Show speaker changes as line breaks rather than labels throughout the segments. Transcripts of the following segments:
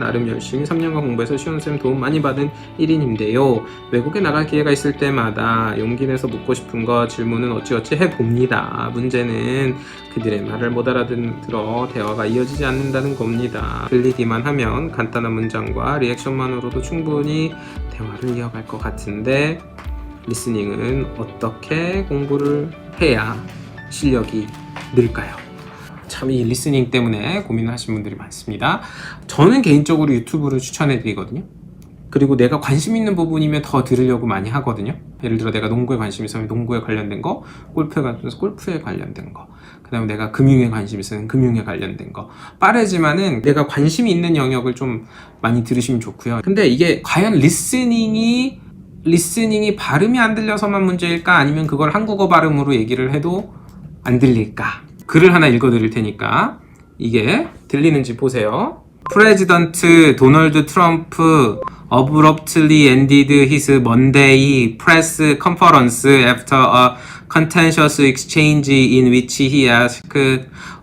나름 열심히 3년간 공부해서 시온쌤 도움 많이 받은 1인인데요. 외국에 나갈 기회가 있을 때마다 용기 내서 묻고 싶은 거 질문은 어찌어찌 해봅니다. 문제는 그들의 말을 못 알아들어 대화가 이어지지 않는다는 겁니다. 들리기만 하면 간단한 문장과 리액션만으로도 충분히 대화를 이어갈 것 같은데 리스닝은 어떻게 공부를 해야 실력이 늘까요? 참 이 리스닝 때문에 고민을 하시는 분들이 많습니다. 저는 개인적으로 유튜브를 추천해 드리거든요. 그리고 내가 관심 있는 부분이면 더 들으려고 많이 하거든요. 예를 들어 내가 농구에 관심 있으면 농구에 관련된 거, 골프에 관심 있으면 골프에 관련된 거, 그 다음에 내가 금융에 관심 있으면 금융에 관련된 거. 빠르지만은 내가 관심이 있는 영역을 좀 많이 들으시면 좋고요. 근데 이게 과연 리스닝이 리스닝이 발음이 안 들려서만 문제일까? 아니면 그걸 한국어 발음으로 얘기를 해도 안 들릴까? 글을 하나 읽어 드릴 테니까 이게 들리는지 보세요. 프레지던트 도널드 트럼프 abruptly ended his Monday press conference after a contentious exchange in which he asked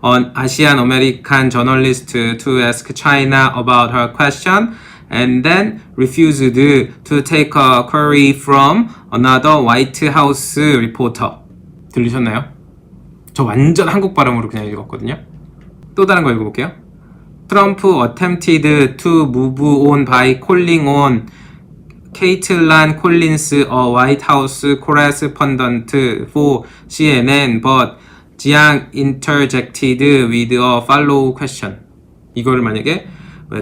an Asian American journalist to ask China about her question and then refused to take a query from another White House reporter. 들리셨나요? 저 완전 한국 발음으로 그냥 읽었거든요. 또 다른 거 읽어볼게요. Trump attempted to move on by calling on Collins, a White House correspondent for CNN, but Jiang interjected with a follow question. 이걸 만약에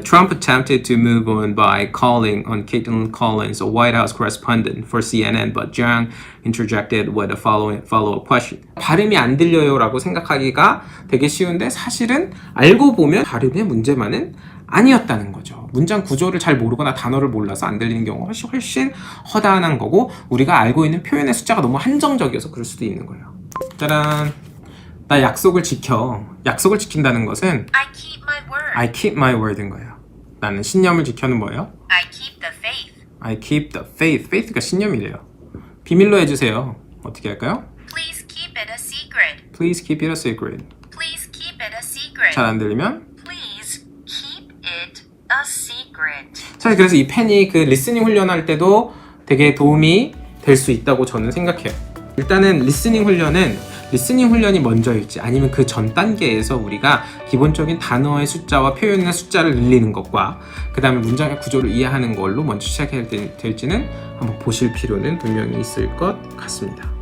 Trump attempted to move on by calling on Caitlin Collins, a White House correspondent for CNN, but Jiang interjected with a following follow-up question. 발음이 안 들려요라고 생각하기가 되게 쉬운데 사실은 알고 보면 발음의 문제만은 아니었다는 거죠. 문장 구조를 잘 모르거나 단어를 몰라서 안 들리는 경우가 훨씬 훨씬 허다한 거고 우리가 알고 있는 표현의 숫자가 너무 한정적이어서 그럴 수도 있는 거예요. 짜란. 나 약속을 지켜. 약속을 지킨다는 것은
I keep my word.
I keep my word인 거예요. 나는 신념을 지켜는 뭐예요?
I keep the faith.
I keep the faith. faith가 신념이래요. 비밀로 해주세요. 어떻게 할까요?
Please keep it a secret.
Please keep it a secret.
Please keep it a secret.
잘 안 들리면?
Please keep it a secret.
사실 그래서 이 펜이 그 리스닝 훈련할 때도 되게 도움이 될 수 있다고 저는 생각해요. 일단은 리스닝 훈련은 리스닝 훈련이 먼저일지 아니면 그 전 단계에서 우리가 기본적인 단어의 숫자와 표현의 숫자를 늘리는 것과 그 다음에 문장의 구조를 이해하는 걸로 먼저 시작해야 될- 될지는 한번 보실 필요는 분명히 있을 것 같습니다.